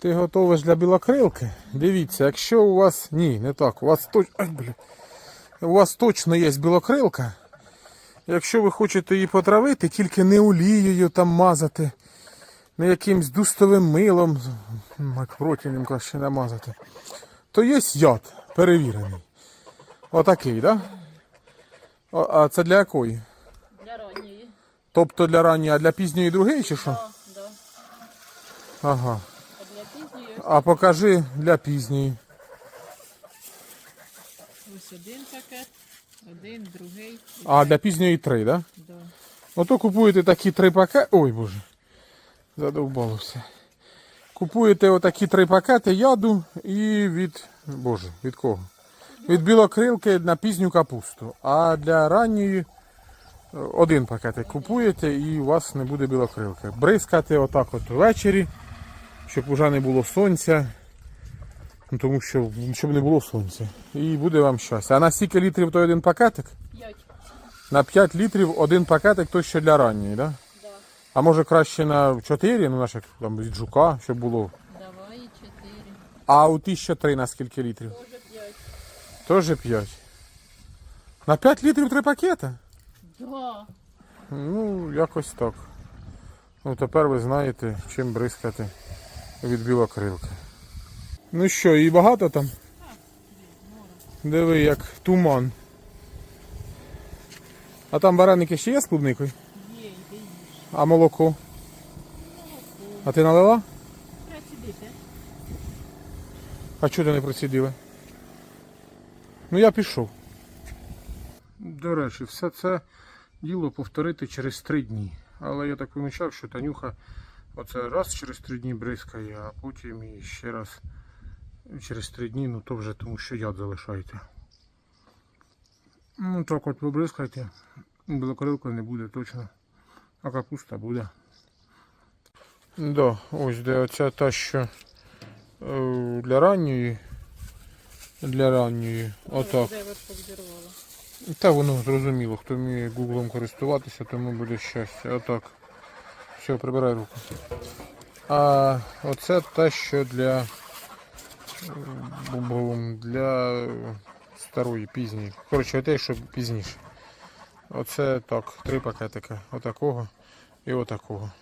Ти готовиш для білокрилки? Дивіться, якщо у вас. Ні, не так. У вас точ... Ай, бля. У вас точно є білокрилка. Якщо ви хочете її потравити, тільки не олією там мазати, не якимсь дустовим милом, макпротіним краще намазати, то є яд перевірений. Отакий, так? Да? А це для якої? Для ранньої. Тобто для ранньої, а для пізньої другої чи що? Да, да. Ага. А покажи для пізньої. ось один пакет, один, другий. А для пізньої три, так? Да? Да. Ото купуєте такі три пакети. Ой боже. Задовбало все. Купуєте отакі три пакети яду і від. Боже, від кого? Від білокрилки на пізню капусту. А для ранньої е, один пакетик купуєте і у вас не буде білокрилки. Бризкати отак от ввечері, щоб уже не було сонця. Ну, тому що щоб не було сонця. І буде вам щастя. А на скільки літрів той один пакетик? П'ять. На 5 літрів один пакетик то ще для ранньої, да? Да. А може краще на 4, ну наших там від жука, щоб було. Давай чотири. А у ті ще 3 на скільки літрів? Тоже п'ять. Теж 5. На 5 літрів 3 пакети? Да. Ну, якось так. Ну тепер ви знаєте, чим бризкати від білокрилки. Ну що, і багато там? Диви, як туман. А там бараники ще є з клубникою? Є, їж. А молоко? А ти налила? Працідити. А чого ти не процідили? Ну я пішов. До речі, все це діло повторити через три дні. Але я так помічав, що Танюха оце раз через три дні бризкає, а потім і ще раз через три дні, ну то вже тому що яд залишається. Ну так от побризкайте. Білокрилка не буде точно. А капуста буде. Да, ось де оця та, що е, для ранньої. Для ранньої. Отак. Та воно зрозуміло, хто вміє гуглом користуватися, тому буде щастя. Отак. Все, прибирай руку. А оце те, що для для старої, пізньої. Коротше, те, що пізніше. Оце так, три пакетики. Отакого і отакого.